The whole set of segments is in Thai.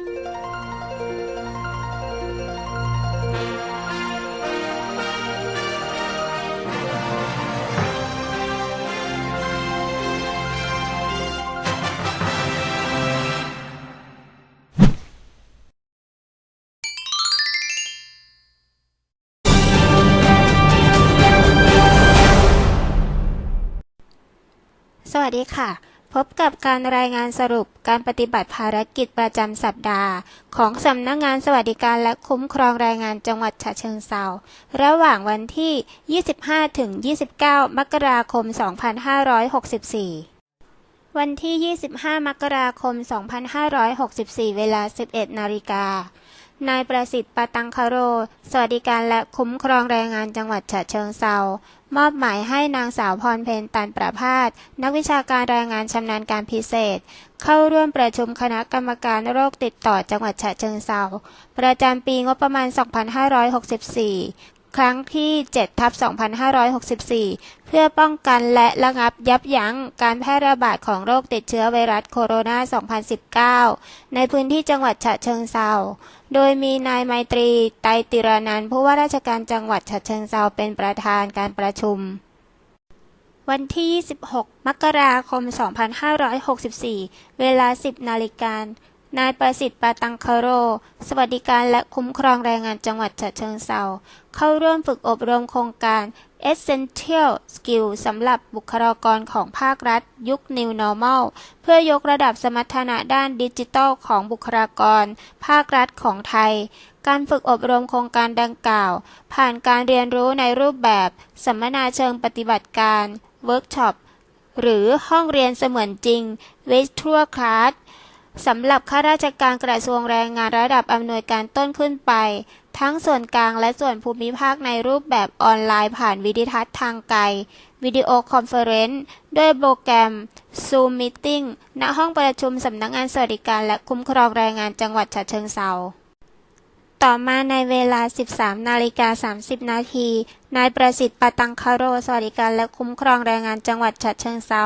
สวัสดีค่ะ พบกับการรายงานสรุปการปฏิบัติภารกิจประจำสัปดาห์ ของสำนักงงานสวัสดิการและคุ้มครองแรงงานจังหวัดฉะเชิงเทราระหว่างวันที่ 25 ถึง 29 มกราคม 2564 วันที่ 25 มกราคม 2564 เวลา 11 นาฬิกา นายประสิทธิ์ปตังคโร สวัสดิการและคุ้มครองแรงงานจังหวัดฉะเชิงเซามอบหมายให้นางสาวพรเพนตันประพาสนักวิชาการแรงงานชำนาญการพิเศษ เข้าร่วมประชุมคณะกรรมการโรคติดต่อจังหวัดฉะเชิงเซาประจำปีงบประมาณ 2564 ครั้งที่7ทับ2564 เพื่อป้องกันและระงับยับยั้งการแพร่ระบาดของโรคติดเชื้อไวรัสโคโรนา 2019 ในพื้นที่จังหวัดฉะเชิงเซา โดยมีนายไมตรี ไตรติรานันผู้ว่าราชการจังหวัดฉะเชิงเซาเป็นประธานการประชุม วันที่ 26 มกราคม 2564 เวลา 10 นาฬิกา นายประสิทธิ์ปาตังคโร สวัสดิการและคุ้มครองแรงงานจังหวัดฉะเชิงเซาเข้าร่วมฝึกอบรมโครงการ Essential Skill สำหรับบุคลากรของภาครัฐ ยุค New Normal เพื่อยกระดับสมรรถนะด้านดิจิทัลของบุคลากร ภาครัฐของไทย การฝึกอบรมโครงการดังกล่าว ผ่านการเรียนรู้ในรูปแบบ สัมมนาเชิงปฏิบัติการ เวิร์กช็อป หรือห้องเรียนเสมือนจริง Virtual Class สำหรับข้าราชการกระทรวงแรงงานระดับอำนวยการต้นขึ้นไป ทั้งส่วนกลางและส่วนภูมิภาคในรูปแบบออนไลน์ผ่านวิดีทัศน์ทางไกล วิดีโอคอนเฟอเรนซ์ด้วยโปรแกรม Zoom Meeting ณห้องประชุมสำนักงานสวัสดิการและคุ้มครองแรงงานจังหวัดฉะเชิงเทรา ต่อมาในเวลา 13 นาฬิกา 30 นาที นายประสิทธิ์ปตังคโร สวัสดิการและคุ้มครองแรงงานจังหวัดฉะเชิงเซา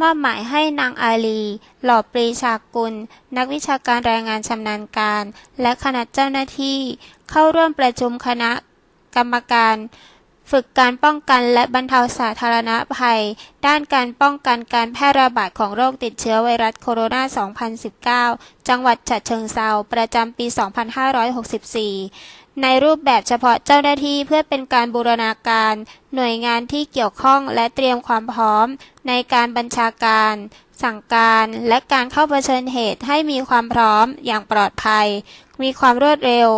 มอบหมายให้นางอาลี หล่อปรีชากุล นักวิชาการแรงงานชำนาญการ และคณะเจ้าหน้าที่ เข้าร่วมประชุมคณะกรรมการ ฝึกการป้องกันและบรรเทาสาธารณภัย ด้านการป้องกันการแพร่ระบาดของโรคติดเชื้อไวรัสโคโรนา 2019 จังหวัดฉะเชิงเซาประจำปี 2564 ในรูปแบบเฉพาะเจ้าหน้าที่เพื่อเป็นการบูรณาการ หน่วยงานที่เกี่ยวข้องและเตรียมความพร้อม ในการบัญชาการ สั่งการ และการเข้าเผชิญเหตุให้มีความพร้อมอย่างปลอดภัย มีความรวดเร็ว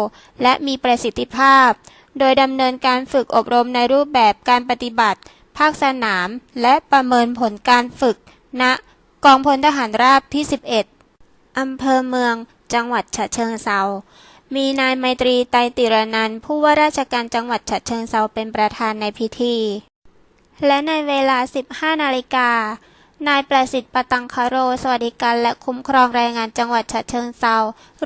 และมีประสิทธิภาพ โดยดำเนินการฝึกอบรมในรูปแบบการปฏิบัติ ภาคสนาม และประเมินผลการฝึก ณ กองพลทหารราบที่ 11 อำเภอเมือง จังหวัดฉะเชิงเซา มีนายไมตรีไตติรนันผู้ว่าราชการจังหวัดฉะเชิงเซาเป็นประธานในพิธี และในเวลา 15 นาฬิกานายประสิทธิ์ปตังคโร สวัสดิการและคุ้มครองแรงงานจังหวัดฉะเชิงเซา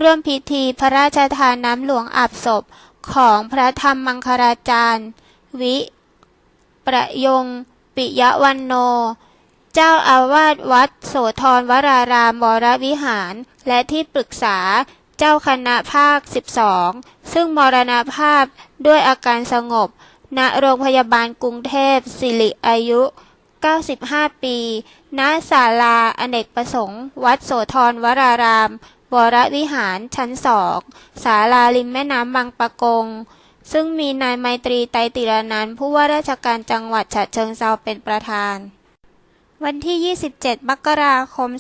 ร่วมพิธีพระราชทานน้ำหลวงอาบศพ ของพระธรรมมังคลาจารย์ วิ ประยง ปิยวันโน เจ้าอาวาสวัดโสธรวรารามวรวิหาร และที่ปรึกษาเจ้าคณะภาค 12 ซึ่งมรณภาพด้วยอาการสงบ ณ โรงพยาบาลกรุงเทพสิริอายุ 95 ปี ณศาลาอเนกประสงค์ วัดโสธรวราราม วรวิหารชั้นสองศาลาริมแม่น้ำบางปะกง ซึ่งมีนายไมตรีไตรติรนันท์ผู้ว่าราชการจังหวัดฉะเชิงเซาเป็นประธาน วันที่ 27 มกราคม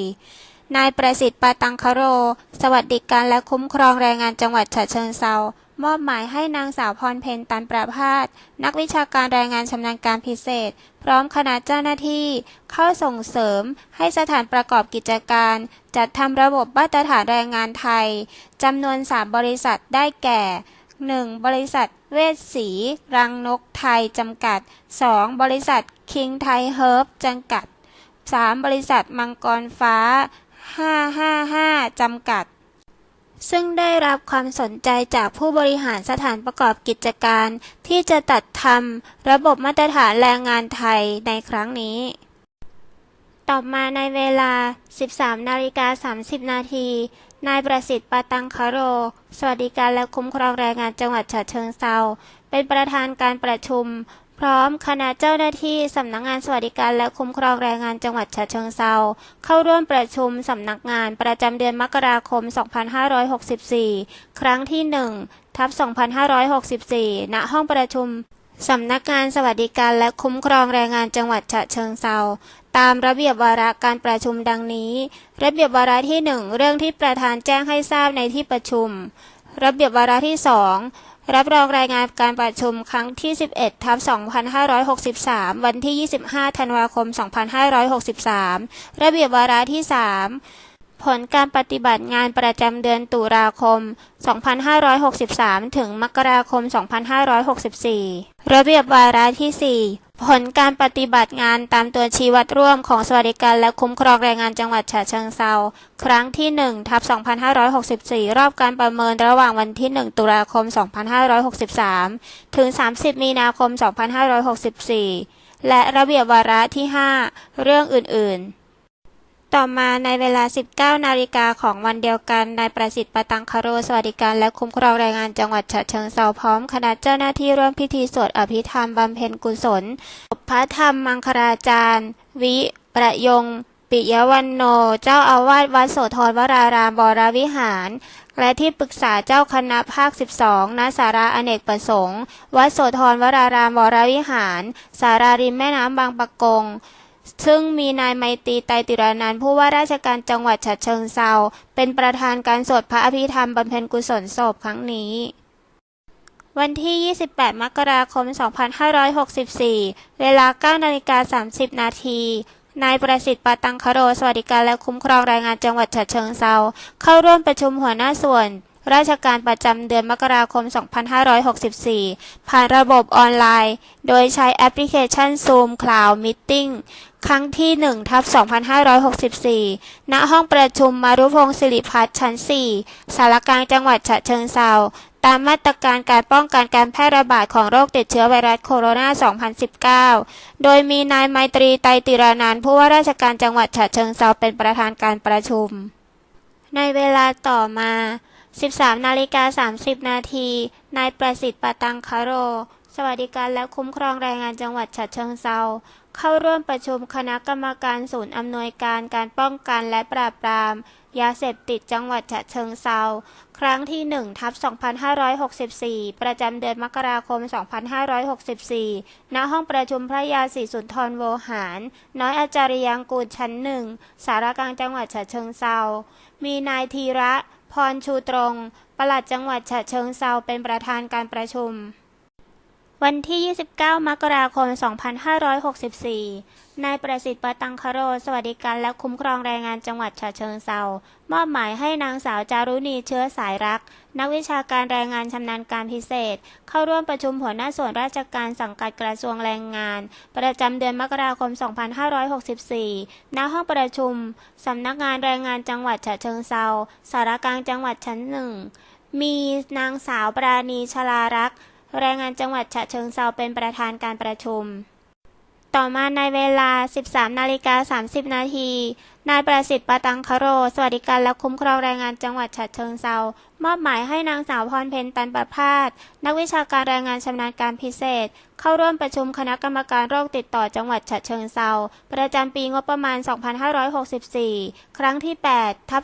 2564นายประสิทธิ์ปาตังคโร สวัสดิการและคุ้มครองแรงงานจังหวัดฉะเชิงเซา มอบหมายให้นางสาวพรเพนตันประพาสนักวิชาการแรงงานชำนาญการพิเศษ พร้อมคณะเจ้าหน้าที่ เข้าส่งเสริมให้สถานประกอบกิจการ จัดทำระบบมาตรฐานแรงงานไทยจำนวน 3 บริษัทได้แก่ 1. บริษัทเวชศรีรังนกไทยจำกัด 2. บริษัทคิงไทยเฮิร์บจำกัด 3. บริษัทมังกรฟ้า 555จำกัด ซึ่งได้รับความสนใจจากผู้บริหารสถานประกอบกิจการ ที่จะตัดทำระบบมาตรฐานแรงงานไทยในครั้งนี้ ต่อมาในเวลา 13นาฬิกา30 นาที นายประสิทธิ์ปาตังคโร สวัสดิการและคุ้มครองแรงงานจังหวัดฉะเชิงเซาเป็นประธานการประชุม พร้อมคณะเจ้าหน้าที่สำนักงานสวัสดิการและคุ้มครองแรงงานจังหวัดฉะเชิงเซาเข้าร่วมประชุมสำนักงานประจำเดือนมกราคม 2564 ครั้งที่ 1 ทับ 2564 ณ ห้องประชุมสำนักงานสวัสดิการและคุ้มครองแรงงานจังหวัดฉะเชิงเซาตามระเบียบวาระการประชุมดังนี้ ระเบียบวาระที่ 1 เรื่องที่ประธานแจ้งให้ทราบในที่ประชุม ระเบียบวาระที่ 2 รับรองรายงานการประชุมครั้งที่ 11 ทับ 2563 วันที่ 25 ธันวาคม 2563 ระเบียบวาระที่ 3 ผลการปฏิบัติงานประจำเดือนตุลาคม 2563 ถึงมกราคม 2564 ระเบียบวาระที่ 4 ผลการปฏิบัติงานตามตัวชี้วัดร่วมของสวัสดิการและคุ้มครองแรงงานจังหวัดฉะเชิงเซาครั้งที่1ทับ2564 รอบการประเมินระหว่างวันที่ 1 ตุลาคม 2563 ถึง 30 มีนาคม 2564 และระเบียบวาระที่ 5 เรื่องอื่น ๆ ต่อมาในเวลา 19 นาฬิกาของวันเดียวกัน นายประสิทธิ์ปตังคโร สวัสดิการและคุ้มครองแรงงานจังหวัดฉะเชิงเซาพร้อมคณะเจ้าหน้าที่ร่วมพิธีสวดอภิธรรมบำเพ็ญกุศลพระธรรมมังคลาจารย์ วิประยง ปิยวันโน เจ้าอาวาสวัดโสธรวรารามบรวิหาร และที่ปรึกษาเจ้าคณะภาค 12ณสาราอเนกประสงค์ วัดโสธรวรารามบรวิหาร สาราริมแม่น้ำบางปะกง ซึ่งมีนายไมตรีไตรติรานันท์ผู้ว่าราชการจังหวัดฉะเชิงเซาเป็นประธานการสวดพระอภิธรรมบำเพ็ญกุศลศพครั้งนี้ วันที่ 28 มกราคม 2564 เวลา 9 นาฬิกา 30 นาทีนายประสิทธิ์ปาตังคโร สวัสดิการและคุ้มครองแรงงานจังหวัดฉะเชิงเซาเข้าร่วมประชุมหัวหน้าส่วน ราชการประจำเดือนมกราคม 2564 ผ่านระบบออนไลน์ โดยใช้แอปพลิเคชัน Zoom Cloud Meeting ครั้งที่1ทับ2564 ณ ห้องประชุมมารุพงศ์สิริพัฒน์ชั้น 4 สารกลางจังหวัดฉะเชิงเซาตามมาตรการการป้องกันการแพร่ระบาดของโรคติดเชื้อไวรัสโคโรนา 2019 โดยมีนายไมตรีไตรติรานันผู้ว่าราชการจังหวัดฉะเชิงเซาเป็นประธานการประชุม ในเวลาต่อมา 13นาฬิกา30 นาที นายประสิทธิ์ปาตังคโร สวัสดิการและคุ้มครองแรงงานจังหวัดฉะเชิงเซา เข้าร่วมประชุมคณะกรรมการศูนย์อำนวยการการป้องกันและปราบปราม ยาเสพติดจังหวัดฉะเชิงเซา ครั้งที่1ทับ2564 ประจำเดือนมกราคม 2564 ณ ห้องประชุมพระยาศรีสุนทรโวหาร น้อยอาจารย์ยังกูลชั้นหนึ่ง สารกลางจังหวัดฉะเชิงเซา มีนายธีระ พรชูตรง ปลัดจังหวัดฉะเชิงเซาเป็นประธานการประชุม วันที่ 29 มกราคม 2564 นายประสิทธิ์ปตังคโร สวัสดิการและคุ้มครองแรงงานจังหวัดฉะเชิงเซามอบหมายให้นางสาวจารุณีเชื้อสายรัก นักวิชาการแรงงานชำนาญการพิเศษ เข้าร่วมประชุมหัวหน้าส่วนราชการสังกัดกระทรวงแรงงาน ประจำเดือนมกราคม 2564 ณ ห้องประชุมสำนักงานแรงงานจังหวัดฉะเชิงเซาสารกลางจังหวัดชั้นหนึ่ง มีนางสาวปราณีชลารักษ์ แรงงานจังหวัดฉะเชิงเซาเป็นประธานการประชุม ต่อมาในเวลา 13นาฬิกา30 นาที นายประสิทธิ์ปาตังคโร สวัสดิการและคุ้มครองแรงงานจังหวัดฉะเชิงเซามอบหมายให้นางสาวพรเพ็ญตันประพาสนักวิชาการแรงงานชำนาญการพิเศษ เข้าร่วมประชุมคณะกรรมการโรคติดต่อจังหวัดฉะเชิงเซาประจำปีงบประมาณ 2564 ครั้งที่ 8 ทับ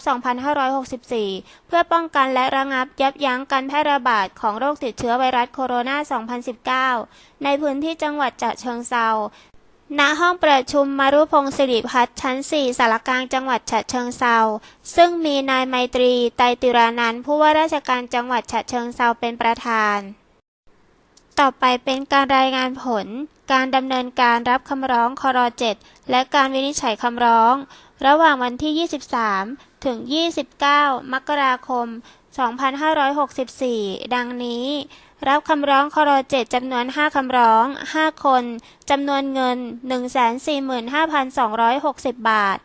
2564 เพื่อป้องกันและระงับยับยั้งการแพร่ระบาดของโรคติดเชื้อไวรัสโคโรนา 2019 ในพื้นที่จังหวัดฉะเชิงเซา ณห้องประชุมมารุพงศ์สิริพัฒน์ชั้น 4สารกลางจังหวัดฉะเชิงเซาซึ่งมีนายไมตรี ไตรติรานันท์ผู้ว่าราชการจังหวัดฉะเชิงเซาเป็นประธาน ต่อไปเป็นการรายงานผล การดำเนินการรับคำร้องคร7และการวินิจฉัยคำร้อง ระหว่างวันที่ 23 ถึง 29 มกราคม 2564 ดังนี้ รับคำร้องคร7จำนวน 5 คำร้อง 5 คนจำนวนเงิน 145,260 บาท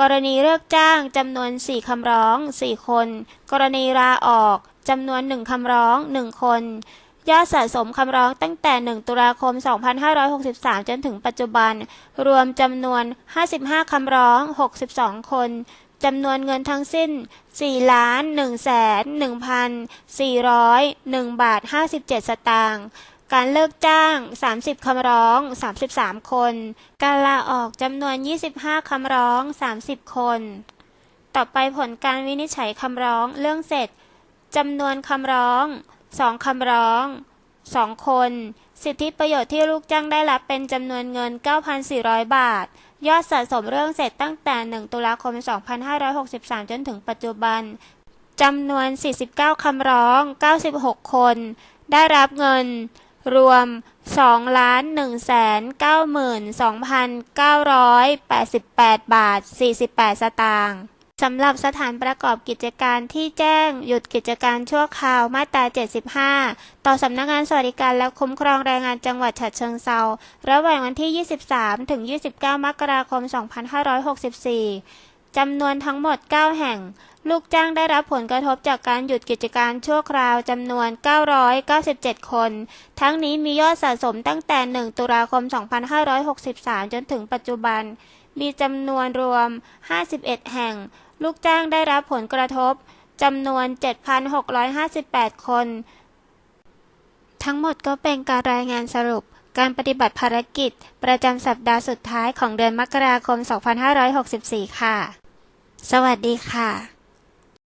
กรณีเลิกจ้างจำนวน 4 คำร้อง 4 คน กรณีลาออกจำนวน 1 คำร้อง 1 คนยอดสะสมคำร้องตั้งแต่ 1 ตุลาคม 2563 จนถึงปัจจุบัน รวมจำนวน 55 คำร้อง 62 คน จำนวนเงินทั้งสิ้น 4 ล้าน1 1 4 0 1 บาท 57 สตางค์ การเลิกจ้าง 30 คำร้อง 33 คน การลาออกจำนวน 25 คำร้อง 30 คน ต่อไปผลการวินิจฉัยคำร้องเรื่องเสร็จจำนวนคำร้อง 2 คำร้อง 2 คน สิทธิประโยชน์ที่ลูกจ้างได้รับเป็นจำนวนเงิน 9,400 บาท ยอดสะสมเรื่องเสร็จตั้งแต่ 1 ตุลาคม 2563 จนถึงปัจจุบันจำนวน 49 คำร้อง 96 คน ได้รับเงินรวม 2 1 9 2 9 8 8 บาท 48 สตางค์ สำหรับสถานประกอบกิจการที่แจ้งหยุดกิจการชั่วคราวมาตรา 75 ต่อสำนักงานสวัสดิการและคุ้มครองแรงงานจังหวัดฉะเชิงเซาระหว่างวันที่ 23 ถึง 29 มกราคม 2564 จำนวนทั้งหมด 9 แห่ง ลูกจ้างได้รับผลกระทบจากการหยุดกิจการชั่วคราวจำนวน 997 คน ทั้งนี้มียอดสะสมตั้งแต่ 1 ตุลาคม 2563 จนถึงปัจจุบัน มีจำนวนรวม 51 แห่ง ลูกจ้างได้รับผลกระทบจำนวน 7,658 คน ทั้งหมดก็เป็นการรายงานสรุปการปฏิบัติภารกิจ ประจำสัปดาห์สุดท้ายของเดือนมกราคม 2564 ค่ะ สวัสดีค่ะ